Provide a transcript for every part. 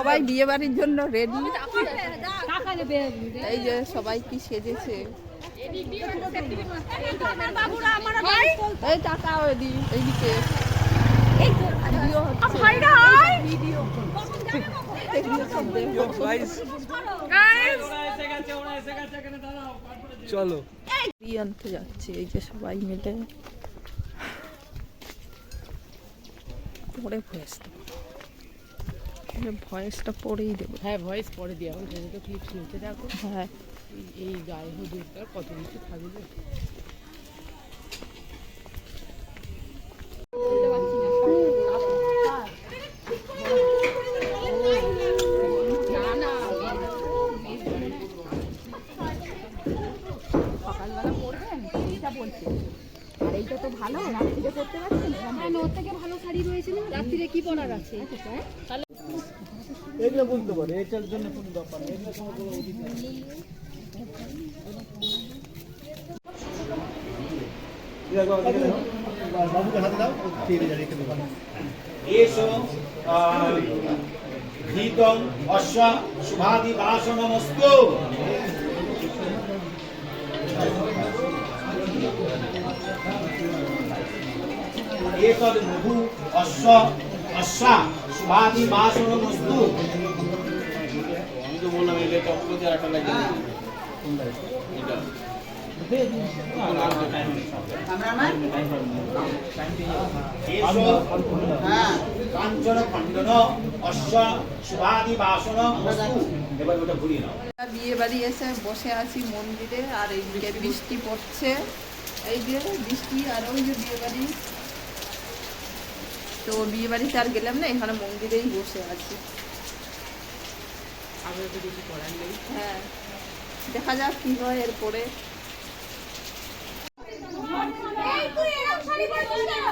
সবাই বিয়ে বাড়ির জন্য রেডি এই যে সবাই কি সেজেছে। এই টাকা ওদি এইদিকে। চলো। যাচ্ছে এই যে সবাই মিলে। পরে ভয়েসটা ভয়েসটা পরেই দেবো। হ্যাঁ ভয়েস পরে দিয়ে এখন সেটা তো ক্লিপ শুনতে থাকো হ্যাঁ। এই- গায়ে হুজুরটার কত কিছু থাকবে? হ্যাঁ ওর থেকে ভালো শাড়ি রয়েছে না? রাত্রিরে কি পরার আছে? এগুলো বলতে পারে, এটার জন্য কোনো ব্যাপার নেই। এগুলো কোনো কোনো অধিক বাবুকে হাত দাও রেখে দেবো এসো ঘৃতং অশ্ব শুভাদি বাসনমস্তু। এতদ মধু অশ্ব অশ্ব। কাঞ্চন খণ্ডন অশ্ব শুভাদি বাসন এবার ওটা ঘুরিয়ে নাও। বিয়ে বাড়ি এসে বসে আছি মন্দিরে আর এইদিকে বৃষ্টি পড়ছে। এই যে বৃষ্টি আর ওই যে বিয়ে বাড়ি। তো বিয়ে বাড়িতে আর গেলাম না এখানে মন্দিরেই বসে আছি। আগে তো কিছু করার নেই। হ্যাঁ দেখা যাক কি হয় এরপরে। এই তুই এরকম শাড়ি পরেছিস কেন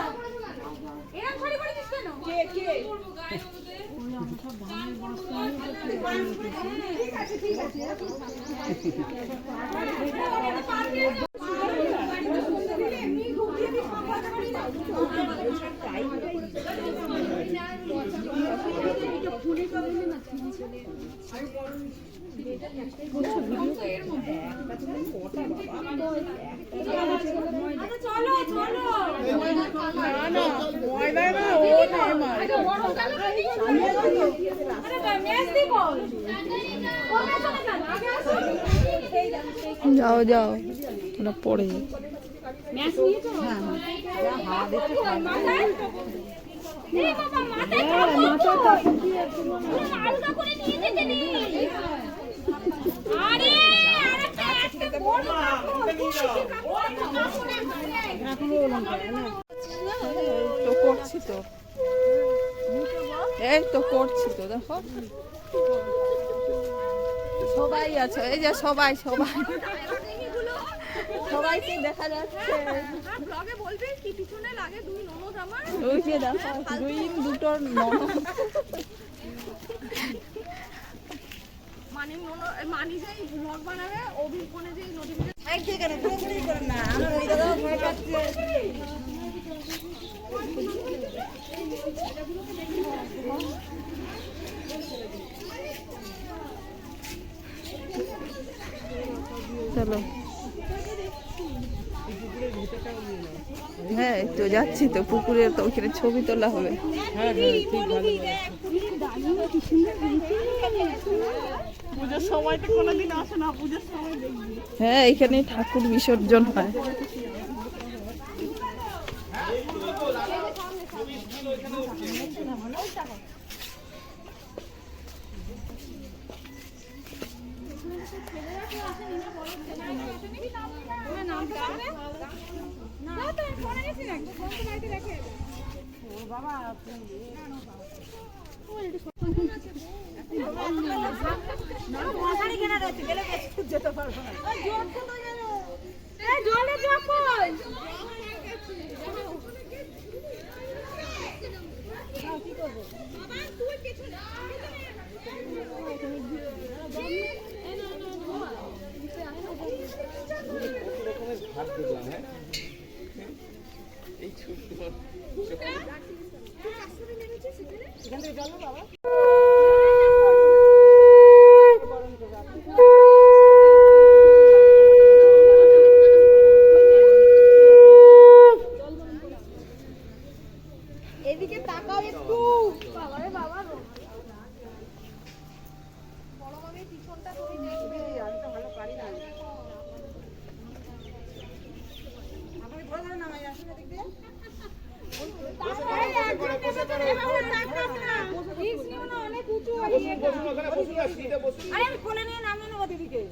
এরকম শাড়ি পরেছিস কেন কে কে চলো চলো যাও যাও। ওরা পড়ে যাবে আরে আরেকটা একটা বড় তো করছি তো এই তো করছি তো, দেখো। সবাই আছে, এই যে সবাই সবাই। সবাইকে দেখা যাচ্ছে? ব্লগে দুই ননদ আমার ওই যে দেখো, দুই দুটো ননদ। মানে মানি যেই ব্লগ বানাবে অভির ফোনে যেই নোটিফিকেশন চলো। হ্যাঁ তো যাচ্ছি তো পুকুরে তো ওখানে ছবি তোলা হবে। হ্যাঁ হ্যাঁ ঠিক ভালো হ্যাঁ এখানে ঠাকুর বিসর্জন হয় না তো ফোনে গেছি না ফোন তো বাড়িতে রেখে জলে যখন ভাত দেখলাম হ্যাঁ ও পিছনটা তুমি দেখবে আমি তো ভালো পারি না আপনি ধরে ধরে নামাই আসুন এদিক দিয়ে অনেক উঁচু আরে আমি কোলে নিয়ে নামিয়ে নেব দিদিকে।